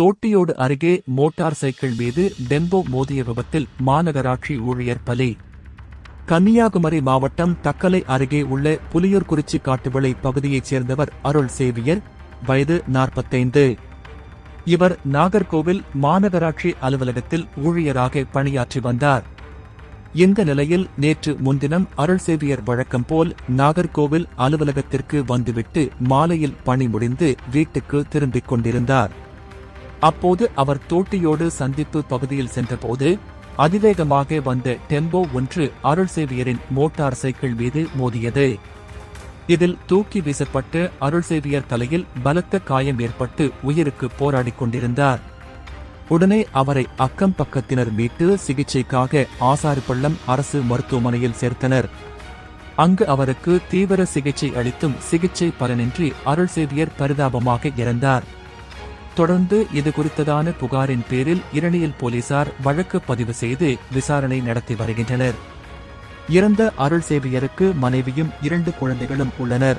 தோட்டியோடு அருகே motor cycle மீது tempo மோதிய விபத்தில் மாநகராட்சி ஊழியர் பலி. கன்னியாகுமரி மாவட்டம் தக்கலை அருகே உள்ள புலியூர்குறிச்சி காட்டுவிளை பகுதியைச் சேர்ந்தவர் அருள் சேவியர் வயது நாற்பத்தைந்து. இவர் நாகர்கோவில் மாநகராட்சி அலுவலகத்தில் ஊழியராக பணியாற்றி வந்தார். இந்த நிலையில் நேற்று முன்தினம் அருள் சேவியர் வழக்கம் போல் நாகர்கோவில் அலுவலகத்திற்கு வந்துவிட்டு மாலையில் பணி முடிந்து வீட்டுக்கு திரும்பிக் கொண்டிருந்தார். அப்போது அவர் தோட்டியோடு சந்திப்பு பகுதியில் சென்றபோது அதிவேகமாக வந்த டெம்போ ஒன்று அருள் சேவியரின் மோட்டார் சைக்கிள் மீது மோதியது. இதில் தூக்கி வீசப்பட்டு அருள் சேவியர் தலையில் பலத்த காயம் ஏற்பட்டு உயிருக்கு போராடிக் கொண்டிருந்தார். உடனே அவரை அக்கம் பக்கத்தினர் மீட்டு சிகிச்சைக்காக ஆசாரிப்பள்ளம் அரசு மருத்துவமனையில் சேர்த்தனர். அங்கு அவருக்கு தீவிர சிகிச்சை அளித்தும் சிகிச்சை பலனின்றி அருள் சேவியர் பரிதாபமாக இறந்தார். தொடர்ந்து இது குறித்ததான புகாரின் பேரில் இரணியல் போலீசார் வழக்கு பதிவு செய்து விசாரணை நடத்தி வருகின்றனர். இறந்த அருள் சேவியருக்கு மனைவியும் இரண்டு குழந்தைகளும் உள்ளனர்.